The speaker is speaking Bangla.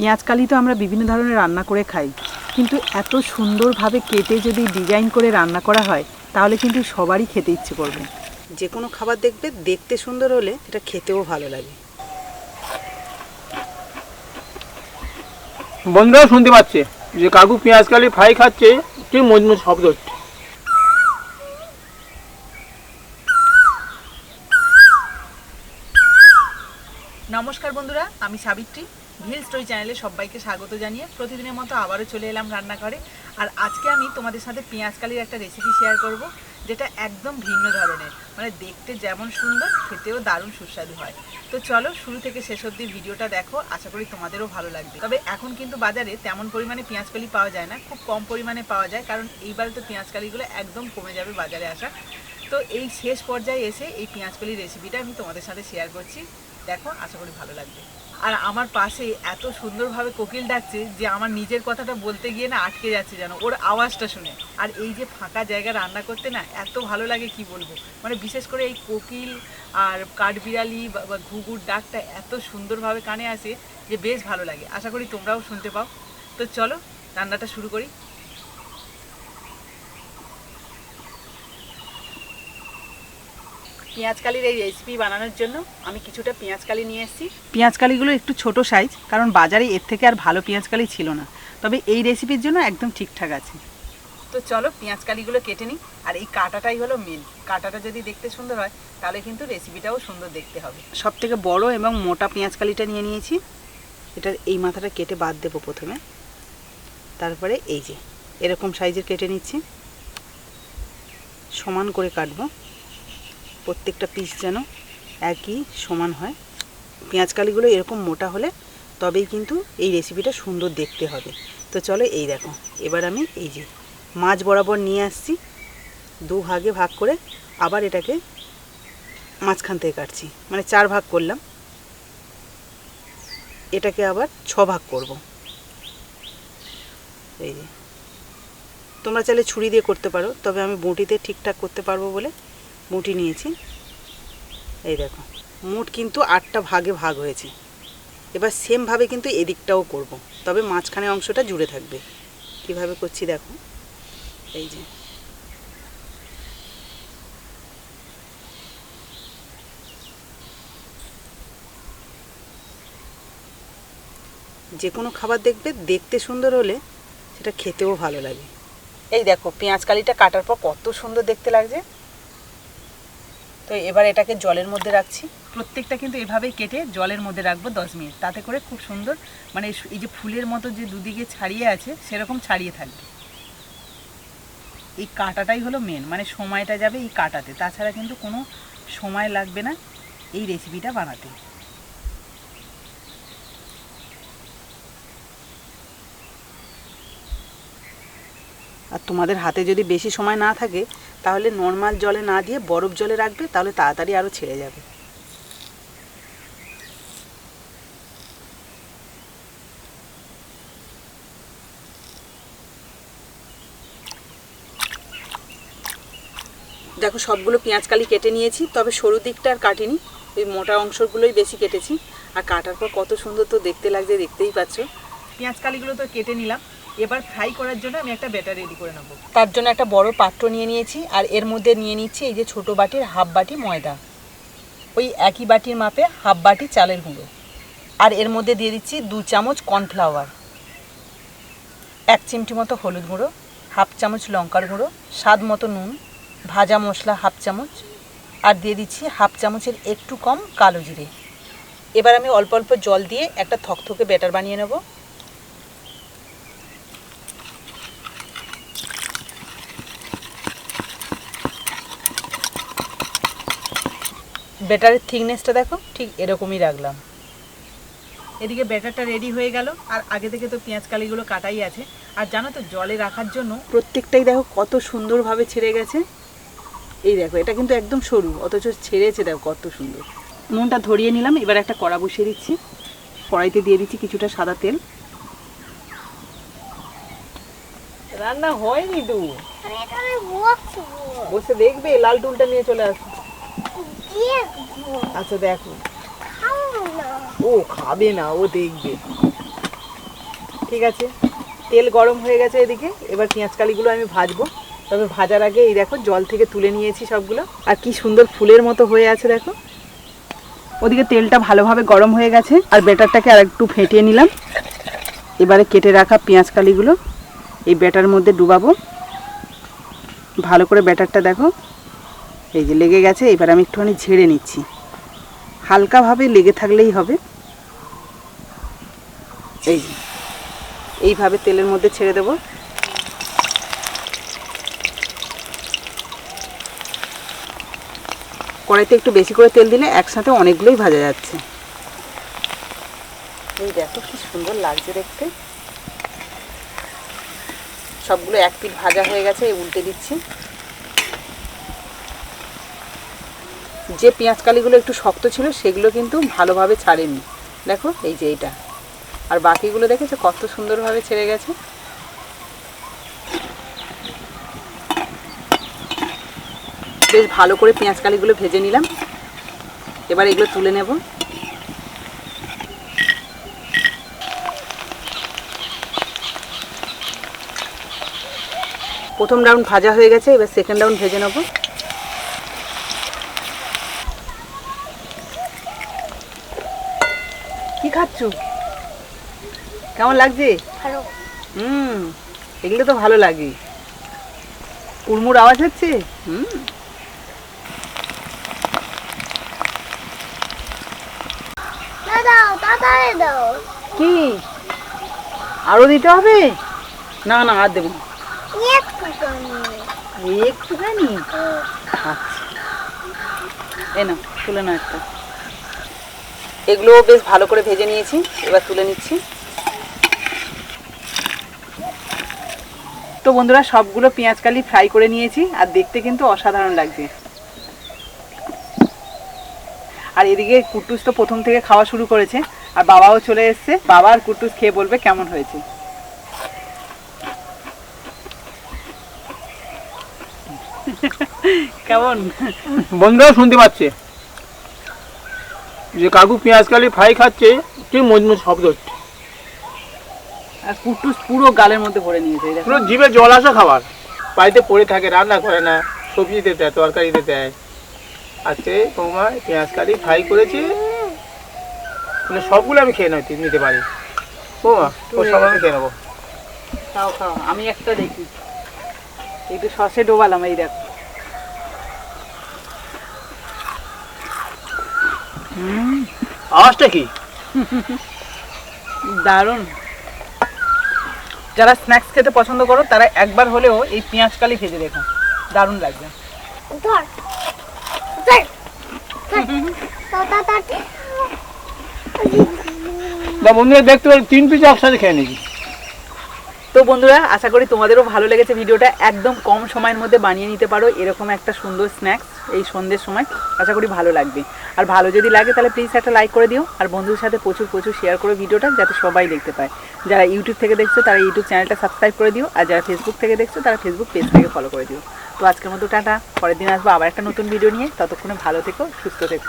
পেঁয়াজকালি তো আমরা বিভিন্ন ধরনের রান্না করে খাই। কিন্তু এত সুন্দরভাবে কেটে যদি ডিজাইন করে রান্না করা হয় তাহলে কিন্তু সবারই খেতে ইচ্ছে করবে। যে কোনো খাবার দেখবে দেখতে সুন্দর হলে এটা খেতেও ভালো লাগে। বন্ধুরাও শুনতে পাচ্ছে? যে কাকু পেঁয়াজ কালি ফ্রাই খাচ্ছে কি মজমুজ শব্দ। হচ্ছে নমস্কার বন্ধুরা আমি সাবিত্রী। ভিল স্টোরি চ্যানেলে সবাইকে স্বাগত জানিয়ে প্রতিদিনের মতো আবারও চলে এলাম রান্নাঘরে। আর আজকে আমি তোমাদের সাথে পেঁয়াজ কালির একটা রেসিপি শেয়ার করব, যেটা একদম ভিন্ন ধরনের। মানে দেখতে যেমন সুন্দর, খেতেও দারুণ সুস্বাদু হয়। তো চলো শুরু থেকে শেষ অবধি ভিডিওটা দেখো, আশা করি তোমাদেরও ভালো লাগবে। তবে এখন কিন্তু বাজারে তেমন পরিমাণে পেঁয়াজ কালি পাওয়া যায় না, খুব কম পরিমাণে পাওয়া যায়, কারণ এইবারে তো পেঁয়াজ কালিগুলো একদম কমে যাবে বাজারে আসা। তো এই শেষ পর্যায়ে এসে এই পেঁয়াজ কলি রেসিপিটা আমি তোমাদের সাথে শেয়ার করছি। দেখো, আশা করি ভালো লাগবে। আর আমার পাশে এত সুন্দরভাবে কোকিল ডাকছে যে আমার নিজের কথাটা বলতে গিয়ে না আটকে যাচ্ছে যেন, ওর আওয়াজটা শুনে। আর এই যে ফাঁকা জায়গা রান্না করতে না এত ভালো লাগে, কি বলব? মানে বিশেষ করে এই কোকিল আর কাঠবিড়ালি বা ঘুঘুর ডাকটা এত সুন্দরভাবে কানে আসে যে বেশ ভালো লাগে। আশা করি তোমরাও শুনতে পাও। তো চলো, রান্নাটা শুরু করি। পেঁয়াজ কালির এই রেসিপি বানানোর জন্য আমি কিছুটা পেঁয়াজ কালি নিয়ে এসেছি। পেঁয়াজ কালিগুলো একটু ছোট সাইজ কারণ বাজারে এর থেকে আর ভালো পেঁয়াজ কালি ছিল না। তবে এই রেসিপির জন্য একদম ঠিকঠাক আছে। তো চলো পেঁয়াজ কালিগুলো কেটে নিই। আর এই কাটাটাই হলো মেন কাটাটা যদি দেখতে সুন্দর হয়, তাহলে কিন্তু রেসিপিটাও সুন্দর দেখতে হবে। সব থেকে বড় এবং মোটা পেঁয়াজ কালিটা নিয়ে নিয়েছি। এটার এই মাথাটা কেটে বাদ দেবো প্রথমে। তারপরে এই যে, এরকম সাইজের কেটে নিচ্ছি। সমান করে কাটবো। প্রত্যেকটা পিস যেন একই সমান হয়। পেঁয়াজ কালিগুলো এরকম মোটা হলে তবেই কিন্তু এই রেসিপিটা সুন্দর দেখতে হবে। তো চলো এই দেখো, এবার আমি এই যে মাছ বরাবর নিয়ে আসছি। দু ভাগে ভাগ করে আবার এটাকে মাঝখান থেকে কাটছি মানে চার ভাগ করলাম। এটাকে আবার ছ ভাগ করব। এই যে, তোমরা চাইলে ছুরি দিয়ে করতে পারো, তবে আমি বঁটিতে ঠিকঠাক করতে পারব বলে মুটি নিয়েছি। এই দেখো মুট কিন্তু আটটা ভাগে ভাগ হয়েছে। এবার সেমভাবে কিন্তু এদিকটাও করব। তবে মাঝখানে অংশটা জুড়ে থাকবে। কীভাবে করছি দেখো, এই যে। যে কোনো খাবার দেখবে, দেখতে সুন্দর হলে সেটা খেতেও ভালো লাগে। এই দেখো, পেঁয়াজ কালিটা কাটার পর কত সুন্দর দেখতে লাগছে। তো এবার এটাকে জলের মধ্যে রাখছি। প্রত্যেকটা কিন্তু এভাবেই কেটে জলের মধ্যে রাখব দশ মিনিট। তাতে করে খুব সুন্দর মানে এই যে ফুলের মতো যে দুদিকে ছাড়িয়ে আছে সেরকম ছাড়িয়ে থাকবে। এই কাটাটাই হলো মেন মানে সময়টা যাবে এই কাটাতে। তাছাড়া কিন্তু কোনো সময় লাগবে না এই রেসিপিটা বানাতে। আর তোমাদের হাতে যদি বেশি সময় না থাকে তাহলে নর্মাল জলে না দিয়ে বরফ জলে রাখবে, তাহলে তাড়াতাড়ি আরও ছেড়ে যাবে। দেখো সবগুলো পেঁয়াজ কালি কেটে নিয়েছি, তবে সরু দিকটা আর কাটিনি ওই মোটা অংশগুলোই বেশি কেটেছি। আর কাটার পর কত সুন্দর তো দেখতে লাগছে, দেখতেই পাচ্ছ। পেঁয়াজ কালিগুলো তো কেটে নিলাম। এবার ফ্রাই করার জন্য আমি একটা ব্যাটার রেডি করে নেব। তার জন্য একটা বড় পাত্র নিয়ে নিয়েছি, আর এর মধ্যে নিয়ে নিচ্ছি এই যে ছোট বাটির হাফ বাটি ময়দা। ওই একই বাটির মাপে হাফ বাটি চালের গুঁড়ো। আর এর মধ্যে দিয়ে দিচ্ছি দু চামচ কর্নফ্লাওয়ার এক চিমটি মতো হলুদ গুঁড়ো হাফ চামচ লঙ্কার গুঁড়ো, স্বাদ মতো নুন, ভাজা মশলা হাফ চামচ, আর দিয়ে দিচ্ছি হাফ চামচের একটু কম কালো জিরে। এবার আমি অল্প অল্প জল দিয়ে একটা থকথকে ব্যাটার বানিয়ে নেব। ব্যাটারের থিকনেসটা দেখো ঠিক এরকমই রাখলাম। এদিকে ব্যাটারটা রেডি হয়ে গেল আর আগে থেকে তো পেঁয়াজ কালিগুলো কাটাই আছে। আর জানো তো জলে রাখার জন্য প্রত্যেকটাই দেখো কত সুন্দরভাবে ছেড়ে গেছে। এই দেখো এটা কিন্তু একদম সরু অথচ ছেড়েছে দেখো কত সুন্দর। নুনটা ধরিয়ে নিলাম এবার একটা কড়া বসিয়ে দিচ্ছি। কড়াইতে দিয়ে দিচ্ছি কিছুটা সাদা তেল। রান্না হয়নি তো। বসে দেখবে লাল টুলটা নিয়ে চলে আসো দেখব আচ্ছা দেখো। ও খাবে না ও দেখবে। ঠিক আছে? তেল গরম হয়ে গেছে এদিকে। এবার পেঁয়াজ কালিগুলো আমি ভাজবো। তবে ভাজার আগে এই দেখো জল থেকে তুলে নিয়েছি সবগুলো। আর কি সুন্দর ফুলের মতো হয়ে আছে দেখো। ওদিকে তেলটা ভালোভাবে গরম হয়ে গেছে আর ব্যাটারটাকে আর একটু ফেটিয়ে নিলাম। এবারে কেটে রাখা পেঁয়াজ কালিগুলো এই ব্যাটার মধ্যে ডুবাবো। ভালো করে ব্যাটারটা দেখো। এই যে লেগে গেছে, এবার আমি একটুখানি ঝেড়ে নিচ্ছি। হালকাভাবে লেগে থাকলেই হবে। এই যে, এইভাবে তেলের মধ্যে ছেড়ে দেব। কড়াইতে একটু বেশি করে তেল দিলে একসাথে অনেকগুলোই ভাজা যাচ্ছে। এই দেখো কি সুন্দর লাগছে দেখতে। সবগুলো এক পিঠ ভাজা হয়ে গেছে উল্টে দিচ্ছি। যে পেঁয়াজ কালিগুলো একটু শক্ত ছিল সেগুলো কিন্তু ভালোভাবে ছাড়েনি। দেখো, এই যে এইটা। আর বাকিগুলো দেখেছ কত সুন্দরভাবে ছেড়ে গেছে? বেশ ভালো করে পেঁয়াজ কালিগুলো ভেজে নিলাম। এবার এগুলো তুলে নেব। প্রথম রাউন্ড ভাজা হয়ে গেছে, এবার সেকেন্ড রাউন্ড ভেজে নেব কি খাচ্ছ কেমন লাগছে? ভালো। হুম এগুলো তো ভালো লাগে। কুড়মুড় আওয়াজ হচ্ছে? হুম। কি? আরও দিতে হবে? না না আর দেবো একটুখানি। আচ্ছা। এ না তুলে না একটা। এগুলো বেশ ভালো করে ভেজে নিয়েছি এবার তুলে নিচ্ছি। তো বন্ধুরা সবগুলো পেঁয়াজ কালি ফ্রাই করে নিয়েছি আর দেখতে কিন্তু অসাধারণ লাগছে। আর এদিকে কুট্টুস তো প্রথম থেকে খাওয়া শুরু করেছে আর বাবাও চলে এসেছে বাবা আর কুট্টুস খেয়ে বলবে কেমন হয়েছে। কেমন? বন্ধুরাও শুনতে পাচ্ছে। যে কাকু পেঁয়াজ কালি ফ্রাই খাচ্ছে কি মজমুজ শব্দ হচ্ছে। আর কুট্টুস পুরো গালের মধ্যে ভরে নিয়েছে এই দেখো। পুরো জিভে জল আসা খাবার। বাড়িতে পড়ে থাকে রান্না করে না সবজিতে দেয় তরকারিতে দেয়। আজকে বৌমা পেঁয়াজ কালি ফ্রাই করেছে। মানে সবগুলো আমি খেয়ে নিতে নিতে পারি। বৌমা ও সব আমি খেয়ে নেব। খাও খাও আমি একটা দেখি। একটু সসে ডোবালাম এই দেখ। আওয়াজটা কি? দারুণ। যারা স্ন্যাক্স খেতে পছন্দ করো তারা একবার হলেও এই পেঁয়াজ কালি ভেজে দেখো। দারুণ লাগবে। বা বন্ধুরা দেখতে পারি তিন পিস একসাথে খেয়ে নিয়েছি। তো বন্ধুরা আশা করি তোমাদেরও ভালো লেগেছে ভিডিওটা। একদম কম সময়ের মধ্যে বানিয়ে নিতে পারো এরকম একটা সুন্দর স্ন্যাক্স এই সন্ধ্যের সময়। আশা করি ভালো লাগবে। আর ভালো যদি লাগে তাহলে প্লিজ একটা লাইক করে দিও। আর বন্ধুদের সাথে প্রচুর প্রচুর শেয়ার করো ভিডিওটা যাতে সবাই দেখতে পায়। যারা ইউটিউব থেকে দেখছ তারা ইউটিউব চ্যানেলটা সাবস্ক্রাইব করে দিও। আর যারা ফেসবুক থেকে দেখছ তারা ফেসবুক পেজ থেকে ফলো করে দিও। তো আজকের মতো টাটা। পরের দিন আসব আবার একটা নতুন ভিডিও নিয়ে। ততক্ষণে ভালো থেকো, সুস্থ থেকো।